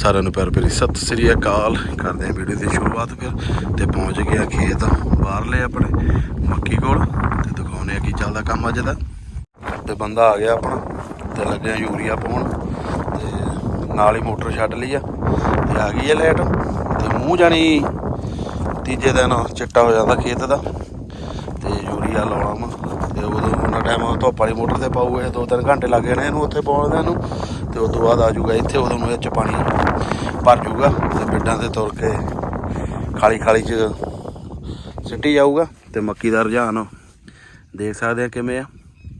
ਸਾਰਿਆਂ ਨੂੰ ਪਿਆਰ ਭਰੀ ਸਤਿ ਸ੍ਰੀ ਅਕਾਲ। ਕਰਦੇ ਹਾਂ ਵੀਡੀਓ ਦੀ ਸ਼ੁਰੂਆਤ ਫਿਰ ਤੇ ਪਹੁੰਚ ਗਿਆ ਖੇਤ ਬਾਹਰਲੇ ਆਪਣੇ ਮੱਕੀ ਕੋਲ ਤੇ ਦਿਖਾਉਨੇ ਆ ਕੀ ਚੱਲਦਾ ਕੰਮ ਅੱਜ ਦਾ। ਤੇ ਬੰਦਾ ਆ ਗਿਆ ਆਪਣਾ ਤੇ ਲੱਗਿਆ ਯੂਰੀਆ ਪਾਉਣ ਤੇ ਨਾਲ ਹੀ ਮੋਟਰ ਛੱਡ ਲਈ ਆ। ਤੇ ਆ ਗਈ ਹੈ ਲਾਈਟ ਤੇ ਮੂੰਹ ਜਾਣੀ ਤੀਜੇ ਦਿਨ ਚਿੱਟਾ ਹੋ ਜਾਂਦਾ ਖੇਤ ਦਾ। ਤੇ ਯੂਰੀਆ ਲਾਉਣਾ ਵਾ। ਤੇ ਉਦੋਂ ਉਹਨਾਂ ਟਾਈਮ ਧੁੱਪ ਵਾਲੀ ਮੋਟਰ ਤੇ ਪਾਊਗਾ ਦੋ ਤਿੰਨ ਘੰਟੇ ਲੱਗ ਜਾਣੇ ਇਹਨੂੰ ਉੱਥੇ ਪਾਉਣ ਇਹਨੂੰ। ਤੇ ਉਸ ਤੋਂ ਬਾਅਦ ਆ ਜਾਊਗਾ। ਇੱਥੇ ਉਦੋਂ ਨੂੰ ਇਹ ਚ ਪਾਣੀ ਭਰ ਜਾਊਗਾ ਤੇ ਬਿੱਡਾਂ ਤੇ ਤੁਰ ਕੇ ਖਾਲੀ ਖਾਲੀ ਚ ਸਿੱਟੀ ਜਾਊਗਾ ਤੇ ਮੱਕੀ ਦਾ ਰੁਝਾਨ ਦੇਖ ਸਕਦੇ ਆ ਕਿਵੇਂ ਆ।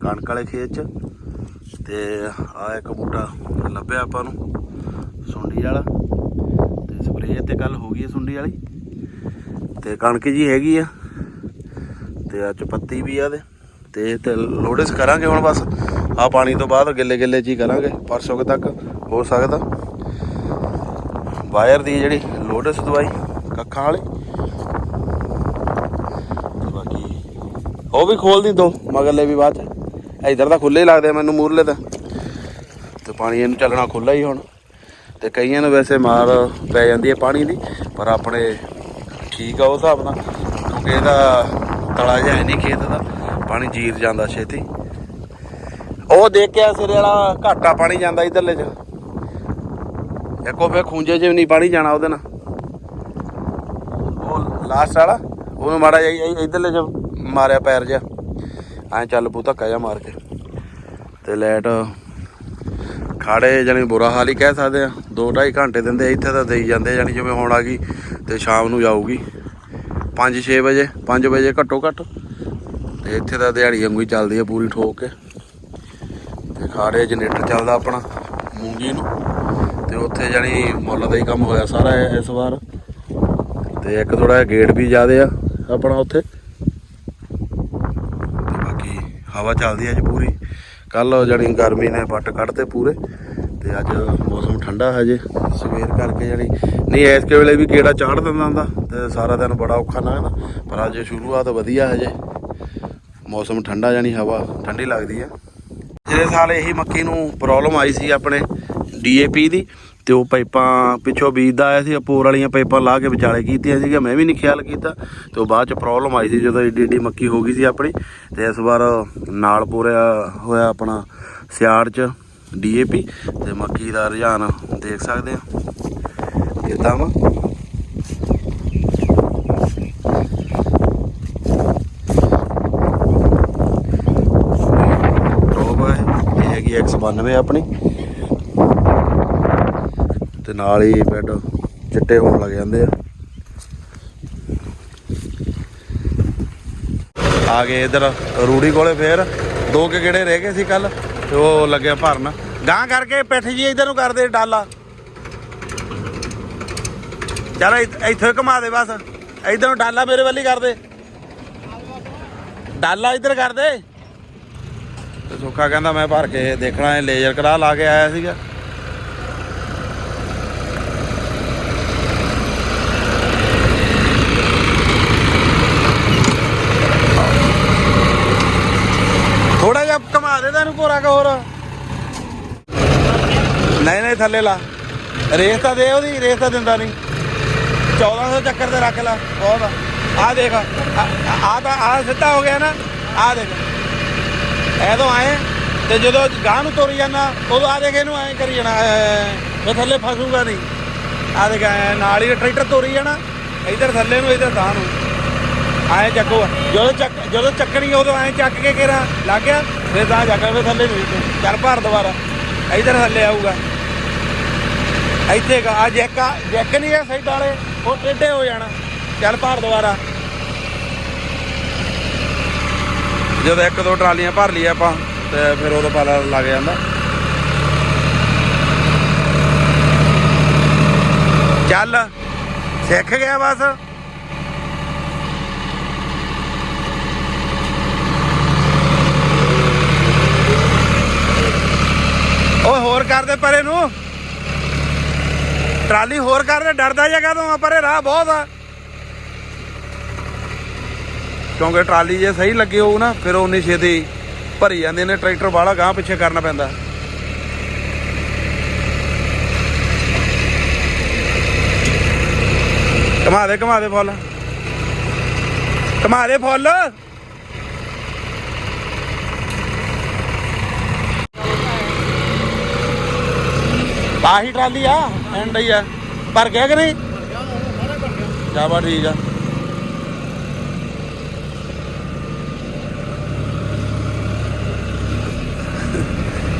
ਕਣਕ ਵਾਲੇ ਖੇਤ ਚ ਤੇ ਆ ਇੱਕ ਬੂਟਾ ਲੱਭਿਆ ਆਪਾਂ ਨੂੰ ਸੁੰਡੀ ਵਾਲਾ। ਤੇ ਸਪਰੇਅ ਤੇ ਕੱਲ ਹੋ ਗਈ ਹੈ ਸੁੰਡੀ ਵਾਲੀ। ਤੇ ਕਣਕ ਜੀ ਹੈਗੀ ਆ ਤੇ ਅੱਜ ਪੱਤੀ ਵੀ ਆ ਦੇ ਤੇ ਤੇ ਲੋਡਸ ਕਰਾਂਗੇ ਹੁਣ ਬਸ। ਆ ਪਾਣੀ ਤੋਂ ਬਾਅਦ ਗਿੱਲੇ ਗਿੱਲੇ ਚ ਹੀ ਕਰਾਂਗੇ, ਪਰਸੋਂ ਕੁ ਤੱਕ, ਹੋ ਸਕਦਾ। ਵਾਇਰ ਦੀ ਜਿਹੜੀ ਲੋਟਸ ਦਵਾਈ, ਕੱਖਾਂ ਵਾਲੀ। ਤੇ ਬਾਕੀ ਉਹ ਵੀ ਖੋਲ ਦੀ ਦੋ ਮਗਰਲੇ ਵੀ ਬਾਅਦ ਚ। ਇਧਰ ਤਾਂ ਖੁੱਲੇ ਹੀ ਲੱਗਦੇ ਆ ਮੈਨੂੰ ਮੂਰਲੇ ਤਾਂ। ਤੇ ਪਾਣੀ ਇਹਨੂੰ ਚੱਲਣਾ ਖੁੱਲਾ ਹੀ ਹੁਣ। ਤੇ ਕਈਆਂ ਨੂੰ ਵੈਸੇ ਮਾਰ ਪੈ ਜਾਂਦੀ ਹੈ ਪਾਣੀ ਦੀ, ਪਰ ਆਪਣੇ ਠੀਕ ਆ ਉਹ ਹਿਸਾਬ ਨਾਲ। ਕਿਉਂਕਿ ਇਹਦਾ ਤਲਾ ਜਿਹਾ ਨਹੀਂ ਖੇਤ ਦਾ, ਪਾਣੀ ਜੀਰ ਜਾਂਦਾ ਛੇਤੀ। ਉਹ ਦੇਖ ਕੇ ਸਿਰੇ ਵਾਲਾ ਘਾਟਾ ਪਾਣੀ ਜਾਂਦਾ ਇਧਰਲੇ ਚ। ਇੱਕੋ ਫੇ ਖੂੰਜੇ 'ਚ ਨਹੀਂ ਪਾਣੀ ਜਾਣਾ ਉਹਦੇ ਨਾਲ। ਉਹ ਲਾਸਟ ਵਾਲਾ, ਉਹਨੂੰ ਮਾੜਾ ਜਿਹਾ ਇਧਰਲੇ ਚ ਮਾਰਿਆ ਪੈਰ ਜਿਹਾ। ਐ ਚੱਲ ਪੂ ਧੱਕਾ ਜਿਹਾ ਮਾਰ ਕੇ। ਤੇ ਲੈਟ ਖਾੜੇ ਜਾਨੀ ਬੁਰਾ ਹਾਲ ਹੀ ਕਹਿ ਸਕਦੇ ਆ। 2.5 ਘੰਟੇ ਦਿੰਦੇ ਇੱਥੇ ਤਾਂ ਦੇਈ ਜਾਂਦੇ ਜਾਨੀ ਜਿਵੇਂ ਹੁਣ ਆ ਗਈ ਤੇ ਸ਼ਾਮ ਨੂੰ ਜਾਊਗੀ। 5-6 ਵਜੇ 5 ਵਜੇ ਘੱਟੋ ਘੱਟ। ਤੇ ਇੱਥੇ ਤਾਂ ਦਿਹਾੜੀ ਵਾਂਗੂ ਹੀ ਚੱਲਦੀ ਆ ਪੂਰੀ ਠੋਕ ਕੇ। ਤੇ ਖਾੜੇ ਜਨਰੇਟਰ ਚੱਲਦਾ ਆਪਣਾ, ਮੂੰਗੀ ਨੂੰ। ਤੇ ਉੱਥੇ ਜਾਨੀ ਮੁੱਲ ਦਾ ਹੀ ਕੰਮ ਹੋਇਆ ਸਾਰਾ ਇਸ ਵਾਰ। ਤੇ ਇੱਕ ਥੋੜਾ ਜਿਹਾ ਗੇਟ ਵੀ ਜ਼ਿਆਦੇ ਆ ਆਪਣਾ ਉੱਥੇ। ਤੇ ਬਾਕੀ ਹਵਾ ਚੱਲਦੀ ਆ ਅੱਜ ਪੂਰੀ। ਕੱਲ ਜਾਨੀ ਗਰਮੀ ਨੇ ਵੱਟ ਕੱਢਦੇ ਪੂਰੇ। ਤੇ ਅੱਜ ਮੌਸਮ ਠੰਡਾ ਹੈ ਜੇ ਸਵੇਰ ਕਰਕੇ ਜਾਨੀ ਨਹੀਂ ਇਸ ਕੇ ਵੇਲੇ ਵੀ ਗੇੜਾ ਚਾੜ ਦਿੰਦਾ ਹੁੰਦਾ। ਤੇ ਸਾਰਾ ਦਿਨ ਬੜਾ ਔਖਾ ਲੱਗਦਾ ਪਰ ਅੱਜ ਸ਼ੁਰੂਆਤ ਵਧੀਆ ਹੈ ਜੇ ਮੌਸਮ ਠੰਡਾ ਜਾਨੀ ਹਵਾ, ਠੰਡੀ ਲੱਗਦੀ ਆ। ਜਿਹੜੇ ਸਾਲ ਇਹੀ ਮੱਕੀ ਨੂੰ ਪ੍ਰੋਬਲਮ ਆਈ ਸੀ ਆਪਣੇ ਡੀਏਪੀ ਦੀ ਤੇ ਉਹ ਪਾਈਪਾਂ ਪਿੱਛੋਂ ਬੀਜਦਾ ਆਇਆ ਸੀ ਪੋਰ ਵਾਲੀਆਂ ਪਾਈਪਾਂ ਲਾ ਕੇ ਵਿਚਾਲੇ ਕੀਤੀਆਂ ਸੀਗੀਆਂ, ਮੈਂ ਵੀ ਨਹੀਂ ਖਿਆਲ ਕੀਤਾ ਤੇ ਉਹ ਬਾਅਦ ਚ ਪ੍ਰੋਬਲਮ ਆਈ ਸੀ ਜਦੋਂ ਏਡੀ ਏਡੀ ਮੱਕੀ ਹੋ ਗਈ ਸੀ ਆਪਣੀ ਤੇ ਇਸ ਵਾਰ ਨਾਲ ਪੂਰਿਆ ਹੋਇਆ ਆਪਣਾ ਸਿਆੜ ਚ ਡੀਏਪੀ ਤੇ ਮੱਕੀ ਦਾ ਰੁਝਾਨ ਦੇਖ ਸਕਦੇ ਆ। ਇਦਾਂ ਵਾ। ਆਪਣੀ। ਤੇ ਨਾਲ ਹੀ ਬੈੱਡ ਚਿੱਟੇ ਹੋਣ ਲੱਗ ਜਾਂਦੇ ਆ। ਆ ਇਧਰ ਰੂੜੀ ਕੋਲੇ ਫੇਰ। ਦੋ ਕੇ ਕਿਹੜੇ ਰਹਿ ਗਏ ਸੀ ਕੱਲ, ਤੇ ਉਹ ਲੱਗਿਆ ਭਰਨ। ਗਾਂ ਕਰਕੇ ਪਿੱਠ ਜੀ ਇਧਰ ਨੂੰ ਕਰਦੇ ਡਾਲਾ। ਚੱਲ ਇੱਥੇ ਘੁਮਾ ਦੇ ਬਸ। ਇਧਰ ਡਾਲਾ ਮੇਰੇ ਵੱਲ ਹੀ ਕਰਦੇ। ਡਾਲਾ ਇਧਰ ਕਰਦੇ। ਤੇ ਸੁੱਖਾ ਕਹਿੰਦਾ ਮੈਂ ਭਰ ਕੇ ਦੇਖਣਾ ਹੈ ਲੇਜ਼ਰ ਕਰਾ ਲਾ ਕੇ ਆਇਆ ਸੀਗਾ। ਥੋੜਾ ਜਿਹਾ ਘਮਾ ਦੇ ਤੈਨੂੰ ਭੋਰਾ ਕਾ ਹੋਰ। ਨਹੀਂ ਨਹੀਂ, ਥੱਲੇ ਲਾ। ਰੇਸ ਤਾਂ ਦੇ ਉਹਦੀ, ਰੇਸ ਤਾਂ ਦਿੰਦਾ ਨਹੀਂ। 1400 ਚੱਕਰ ਤੇ ਰੱਖ ਲਾ, ਬਹੁਤ ਆ। ਆਹ ਦੇਖ, ਆ ਆ ਤਾਂ ਆ ਸਿੱਧਾ ਹੋ ਗਿਆ ਨਾ ਆ ਦੇਖ। ਐ ਤੋਂ ਆਏ, ਤੇ ਜਦੋਂ ਗਾਂ ਨੂੰ ਤੁਰ ਜਾਣਾ ਉਦੋਂ ਆ ਦੇਖ ਇਹਨੂੰ ਐ ਕਰੀ ਜਾਣਾ ਮੈਂ ਥੱਲੇ ਫਸੂਗਾ ਨਹੀਂ। ਆ ਦੇਖ ਨਾਲ ਹੀ ਟਰੈਕਟਰ ਤੁਰੀ ਜਾਣਾ, ਇਧਰ ਥੱਲੇ ਨੂੰ, ਇਧਰ ਗਾਂ ਨੂੰ। ਆਏ ਚੱਕੋ, ਜਦੋਂ ਚੱਕ, ਜਦੋਂ ਚੱਕਣੀ ਉਦੋਂ ਐ ਚੱਕ ਕੇ ਕੇਰਾ ਲੱਗ ਗਿਆ, ਫਿਰ ਤਾਂ ਜਾ ਕੇ ਥੱਲੇ ਨੂੰ ਚੱਲ ਭਾਰ ਦੁਬਾਰਾ, ਇਧਰ ਥੱਲੇ ਆਊਗਾ। ਇੱਥੇ ਆ ਜੈਕ ਆ ਜੈਕ ਨਹੀਂ ਹੈ ਸਾਈਡ ਵਾਲੇ, ਉਹ ਟੇਢੇ ਹੋ ਜਾਣਾ। ਚੱਲ ਭਾਰ ਦੁਬਾਰਾ। ਜਦੋਂ ਇੱਕ ਦੋ ਟਰਾਲੀਆਂ ਭਰ ਲਈ ਆਪਾਂ, ਤੇ ਫਿਰ ਉਦੋਂ ਪਤਾ ਲੱਗ ਜਾਂਦਾ। ਚੱਲ, ਸਿੱਖ ਗਿਆ ਬਸ। ਓਏ, ਹੋਰ ਕਰਦੇ ਪਰੇ ਨੂੰ। ਟਰਾਲੀ ਹੋਰ ਕਰਦੇ ਡਰਦਾ ਜਗਾ ਤੋਂ ਆ ਪਰੇ ਰਾਹ ਬਹੁਤ ਆ। ਕਿਉਂਕਿ ਟਰਾਲੀ ਜੇ ਸਹੀ ਲੱਗੀ ਹੋਊ ਨਾ, ਫਿਰ ਉਨੀ ਛੇਤੀ ਭਰੀ ਜਾਂਦੇ ਨੇ, ਟਰੈਕਟਰ ਵਾਲਾ ਗਾਂ ਪਿੱਛੇ ਕਰਨਾ ਪੈਂਦਾ। ਘਮਾ ਦੇ ਘਮਾ ਦੇ ਫੁੱਲ। ਘਮਾ ਦੇ ਫੁੱਲ। ਆਹੀ ਟਰਾਲੀ ਆ ਐਂਡ ਹੀ ਆ। ਭਰ ਗਿਆ ਕਿ ਨਹੀਂ? ਜਾਵਾ ਠੀਕ ਆ।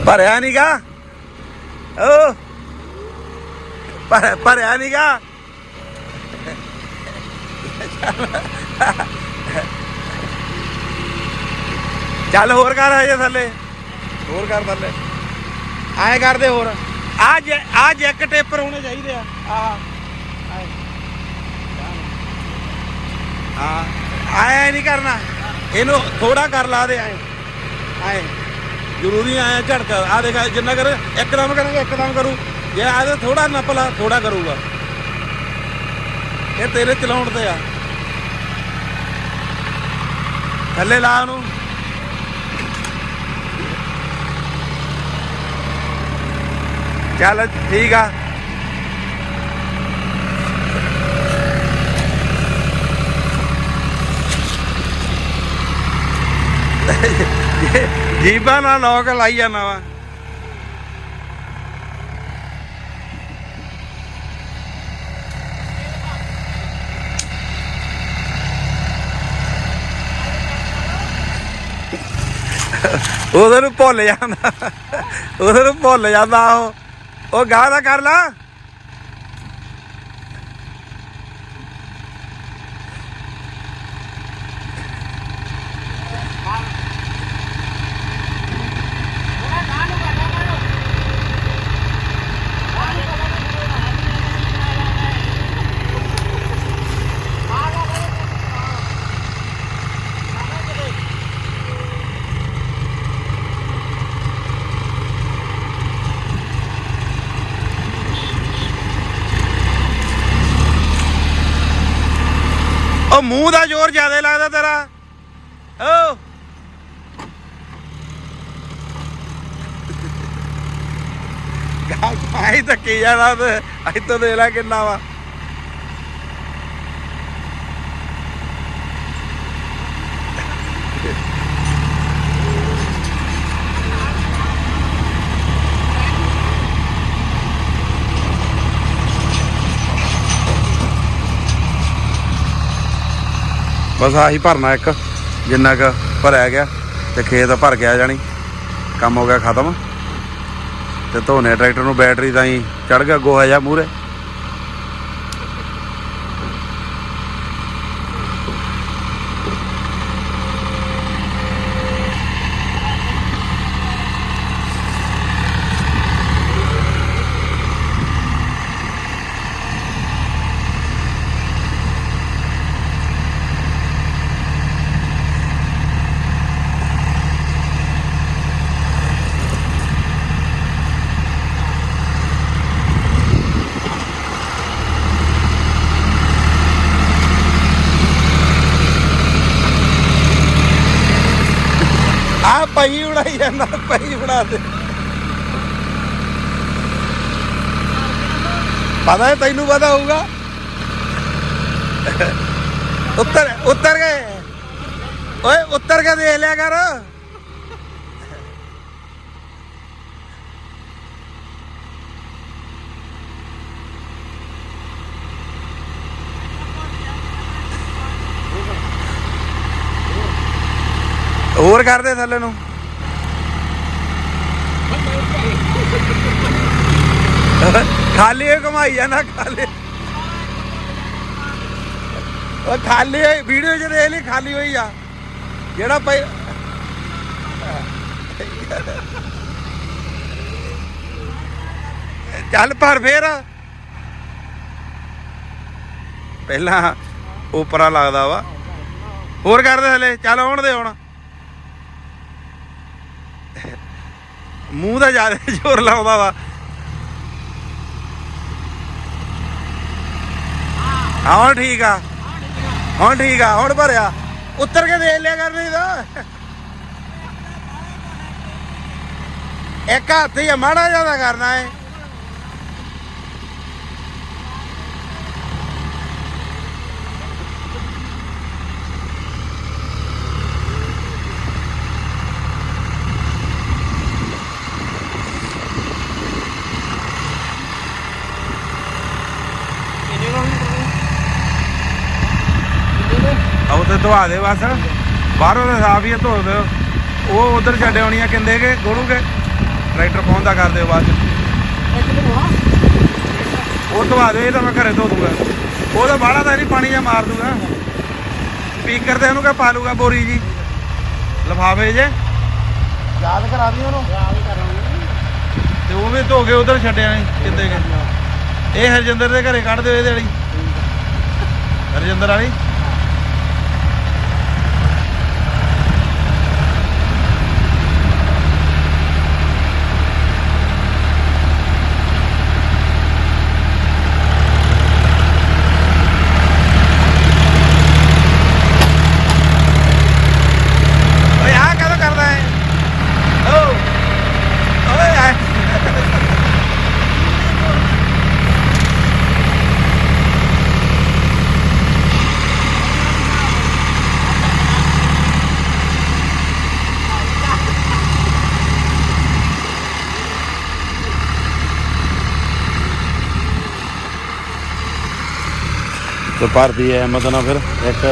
ਭਰਿਆ ਨੀਗਾ? ਓ। ਭਰ ਭਰਿਆ ਨੀਗਾ? ਚੱਲ ਹੋਰ ਕਰ ਹਜੇ ਥੱਲੇ। ਹੋਰ ਕਰ ਥੱਲੇ। ਐਂ ਕਰਦੇ ਹੋਰ। ਆ ਆ ਜੈਕ ਟੇਪਰ ਹੋਣੇ ਚਾਹੀਦੇ ਆ। ਆ। ਹਾਂ ਐ ਨਹੀਂ ਕਰਨਾ। ਇਹਨੂੰ ਥੋੜਾ ਕਰ ਲਾ ਦੇ ਐ ਐ ਜ਼ਰੂਰੀ ਆਇਆ ਝਟਕਾ। ਆ ਦੇਖ ਜਿੰਨਾ ਕਰ, ਇੱਕਦਮ ਕਰਾਂਗੇ, ਇੱਕਦਮ ਕਰੂ। ਜੇ ਆ ਥੋੜਾ ਨਪਲਾ ਥੋੜਾ ਕਰੂਗਾ। ਇਹ ਤੇਰੇ ਚਲਾਉਣ ਤੇ ਆ। ਥੱਲੇ ਲਾ ਉਹਨੂੰ। ਚੱਲ, ਠੀਕ ਆ। ਜੀਬਾਂ ਨਾਲ ਲੋਕ ਲਾਈ ਜਾਣਾ ਵਾ। ਉਹਦੇ ਨੂੰ ਭੁੱਲ ਜਾਂਦਾ। ਉਹਦੇ ਨੂੰ ਭੁੱਲ ਜਾਂਦਾ ਉਹ। ਉਹ ਗਾਹ ਦਾ ਕਰ ਲਾ। ਉਹ ਮੂੰਹ ਦਾ ਜ਼ੋਰ ਜ਼ਿਆਦਾ ਲੱਗਦਾ ਤੇਰਾ। ਓ। ਗਾਈ ਧੱਕੀ ਜਾਣਾ ਤੇ ਇੱਥੋਂ ਦੇ ਲੈ ਕਿੰਨਾ ਵਾ। ਬਸ ਆਹੀ ਭਰਨਾ ਇੱਕ, ਜਿੰਨਾ ਕ ਭਰਿਆ ਗਿਆ ਤੇ ਖੇਤ ਭਰ ਗਿਆ ਜਾਣੀ। ਕੰਮ ਹੋ ਗਿਆ ਖਤਮ। ਤੇ ਧੋਨੇ ਟਰੈਕਟਰ ਨੂੰ ਬੈਟਰੀ ਤਾਂ ਹੀ ਚੜ ਗਿਆ ਗੋਹਾ ਜਾ ਮੂਰੇ ਆ ਪਈ ਉਡਾਈ ਜਾਂਦਾ ਪਈ ਉਡਾ ਦੇ। ਪਤਾ ਹੈ ਤੈਨੂੰ ਪਤਾ ਹੋਊਗਾ। ਉੱਤਰ ਉੱਤਰ ਗਏ। ਓਏ, ਉੱਤਰ ਕੇ ਦੇਖ ਲਿਆ ਕਰ। ਹੋਰ ਕਰਦੇ ਥੱਲੇ ਨੂੰ। ਖਾਲੀ ਹੋਈ ਕਮਾਈ ਨਾ, ਖਾਲੀ। ਉਹ ਖਾਲੀ ਹੋਈ ਵੀਡੀਓ 'ਚ ਦੇਖ ਲਈ, ਖਾਲੀ ਹੋਈ ਆ। ਜਿਹੜਾ ਪਈ ਚੱਲ ਪਰ ਫੇਰ। ਪਹਿਲਾਂ ਉਪਰਾ ਲੱਗਦਾ ਵਾ। ਹੋਰ ਕਰਦੇ ਥੱਲੇ, ਚੱਲ ਆਉਣ ਦੇ ਹੁਣ। ਮੂੰਹ ਦਾ ਜ਼ਿਆਦਾ ਜ਼ੋਰ ਲਾਉਂਦਾ ਵਾ। ਹਾਂ, ਹੁਣ ਠੀਕ ਆ। ਹੁਣ ਠੀਕ ਆ, ਹੁਣ ਭਰਿਆ। ਉੱਤਰ ਕੇ ਦੇਖ ਲਿਆ ਕਰ ਨਹੀਂ ਤਾਂ ਇੱਕ ਹੱਥ ਹੀ ਮਾੜਾ ਜ਼ਿਆਦਾ ਕਰਨਾ ਏ। ਧਵਾ ਦੇ ਬਸ। ਬਾਹਰੋਂ ਤਾਂ ਸਾਫ਼ ਹੀ ਆ, ਧੋ ਦਿਓ। ਉਹ ਉਧਰ ਛੱਡੇ ਹੋਣੀ ਆ ਕਹਿੰਦੇ ਕਿ ਗੋੜੂਗੇ ਟਰੈਕਟਰ ਪਹੁੰਚਦਾ ਕਰ ਦਿਓ ਬਾਅਦ ਚ। ਉਹ ਧਵਾ ਦਿਓ ਇਹ ਤਾਂ ਮੈਂ ਘਰੇ ਧੋ ਦੂੰਗਾ। ਉਹ ਤਾਂ ਬਾਹਲਾ ਤਾਂ ਨਹੀਂ ਪਾਣੀ ਜਾਂ ਮਾਰ ਦੂੰਗਾ। ਸਪੀਕਰ ਤੇ ਉਹਨੂੰ ਕਹ ਪਾ ਲੂਗਾ ਬੋਰੀ ਜੀ। ਲਫਾਫੇ ਜੇ। ਯਾਦ ਕਰਾ ਦੀ ਉਹਨੂੰ। ਤੇ ਉਹ ਵੀ ਧੋ ਕੇ ਉਧਰ ਛੱਡਿਆ ਨੇ ਕਿੰਦੇ ਕੇ ਇਹ ਹਰਜਿੰਦਰ ਦੇ ਘਰੇ ਕੱਢ ਦਿਓ ਇਹਦੇ ਵਾਲੀ। ਹਰਜਿੰਦਰ ਵਾਲੀ ਓਏ ਆ ਕਦੋਂ ਕਰਦਾ ਹੈ ਓ ਓਏ ਆ ਤੇ ਭਰਦੀ ਹੈ ਮਤ ਨਾਲ ਫਿਰ ਇੱਕ